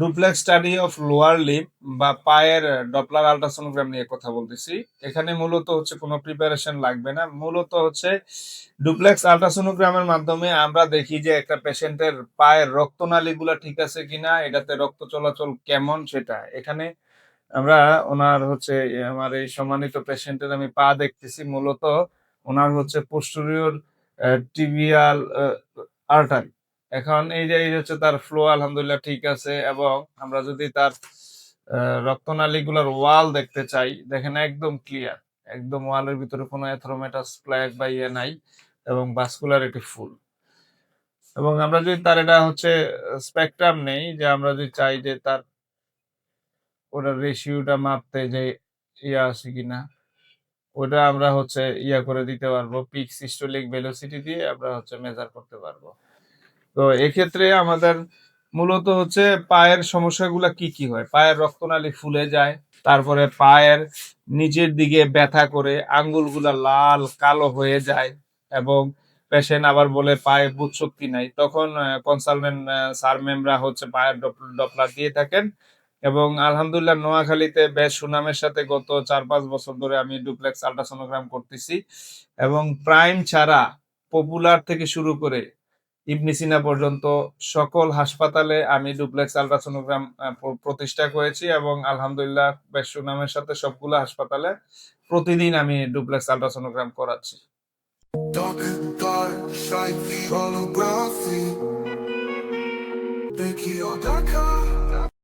Duplex study of lower limb বা পায়ের Doppler ultrasonogram নিয়ে কথা বলতেছি। এখানে মূলত হচ্ছে কোনো প্রিপারেশন লাগবে না। মূলত হচ্ছে ডুপ্লেক্স আল্ট্রাসোনোগ্রামের মাধ্যমে আমরা দেখি যে একটা পেশেন্টের পায়ের রক্তনালীগুলো ঠিক আছে কিনা, এটাতে রক্ত চলাচল কেমন সেটা। এখানে আমরা ওনার হচ্ছে আমার এই সম্মানিত পেশেন্টের আমি পা দেখতেছি। মূলত ওনার হচ্ছে পোস্টোরিয়র টিবিয়াল আর্টারি এখন এই যে, এই হচ্ছে তার ফ্লো আলহামদুলিল্লাহ ঠিক আছে। এবং আমরা যদি তার রক্তনালীগুলোর ওয়াল দেখতে চাই, দেখেন একদম ক্লিয়ার একদম ওয়ালের ভিতরে কোনো অ্যাথ্রোমেটাস প্ল্যাক বা ইয়ে নাই এবং ভাস্কুলারিটি ফুল এবং আমরা যদি তার এটা হচ্ছে স্পেকট্রাম নেই, যে আমরা যদি চাই যে তার ওটার রেশিওটা মাপতে যে ইয়া আছে কিনা, ওটা আমরা হচ্ছে ইয়া করে দিতে পারব পিক সিস্টোলিক ভেলোসিটি দিয়ে আমরা হচ্ছে মেজার করতে পারব। তো এক্ষেত্রে আমাদের মূলত হচ্ছে পায়ের সমস্যাগুলো কি কি হয়? পায়ের রক্তনালী ফুলে যায়, তারপরে পায়ের নিচের দিকে ব্যথা করে, আঙ্গুলগুলা লাল, কালো হয়ে যায় এবং পেশেন্ট আবার বলে পায়ে বুধ শক্তি নাই। তখন কনসালটেন্ট স্যার ম্যামরা হচ্ছে পায়ের ডপলার দিয়ে থাকেন এবং আলহামদুলিল্লাহ নোয়াখালীতে বেশ সুনামের সাথে গত চার পাঁচ বছর ধরে আমি ডুপ্লেক্স আল্ট্রাসোনোগ্রাম করতেছি এবং প্রাইম ছাড়া পপুলার থেকে শুরু করে ইবনি সিনা পর্যন্ত সকল হাসপাতালে আমি ডুপ্লেক্স আলট্রাসোনোগ্রাম প্রতিষ্ঠা করেছি এবং আলহামদুলিল্লাহ বেশ সুনামের সাথে সবগুলো হাসপাতালে প্রতিদিন আমি ডুপ্লেক্স আলট্রাসোনোগ্রাম করাচ্ছি। Dark